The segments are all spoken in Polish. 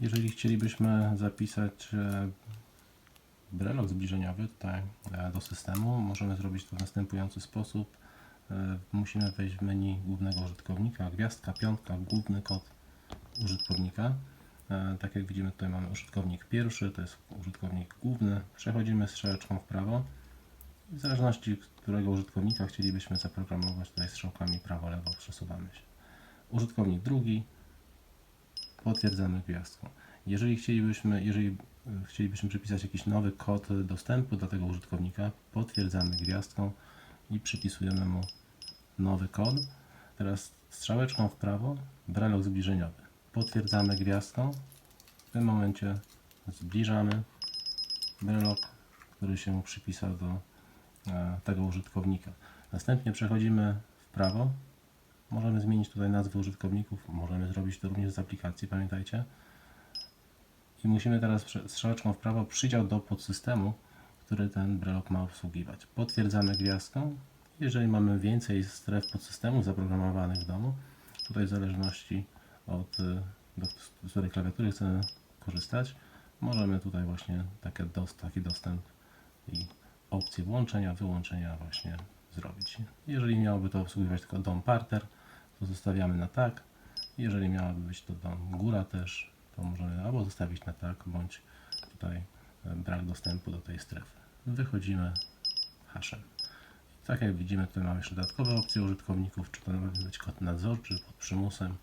Jeżeli chcielibyśmy zapisać e, brelok zbliżeniowy tutaj e, do systemu, możemy zrobić to w następujący sposób. E, Musimy wejść w menu głównego użytkownika, gwiazdka, piątka, główny kod użytkownika. Tak jak widzimy tutaj mamy użytkownik pierwszy, to jest użytkownik główny. Przechodzimy strzałeczką w prawo. W zależności którego użytkownika chcielibyśmy zaprogramować tutaj strzałkami prawo-lewo przesuwamy się. Użytkownik drugi, potwierdzamy gwiazdką. Jeżeli chcielibyśmy, jeżeli e, chcielibyśmy przypisać jakiś nowy kod dostępu dla tego użytkownika, potwierdzamy gwiazdką i przypisujemy mu nowy kod. Teraz strzałeczką w prawo, brelok zbliżeniowy. Potwierdzamy gwiazdką. W tym momencie zbliżamy brelok, który się przypisał do e, tego użytkownika. Następnie przechodzimy w prawo. Możemy zmienić tutaj nazwy użytkowników, możemy zrobić to również z aplikacji, pamiętajcie. I musimy teraz strzałeczką w prawo przydział do podsystemu, który ten brelok ma obsługiwać. Potwierdzamy gwiazdką. Jeżeli mamy więcej stref podsystemów zaprogramowanych w domu, tutaj w zależności od y, do z której klawiatury chcemy korzystać, możemy tutaj właśnie takie dos, taki dostęp i opcje włączenia, wyłączenia właśnie zrobić. Jeżeli miałoby to obsługiwać tylko dom parter, to zostawiamy na tak. Jeżeli miałaby być to dom góra też, to możemy albo zostawić na tak, bądź tutaj e, brak dostępu do tej strefy. Wychodzimy hashem. Tak jak widzimy, tutaj mamy jeszcze dodatkowe opcje użytkowników, czy to może być kod nadzorczy pod przymusem,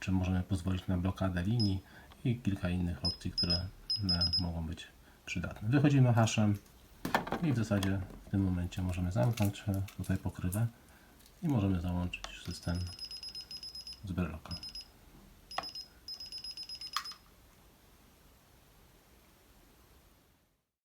czy możemy pozwolić na blokadę linii i kilka innych opcji, które e, mogą być przydatne. Wychodzimy hashem i w zasadzie w tym momencie możemy zamknąć e, tutaj pokrywę i możemy załączyć system z berloka.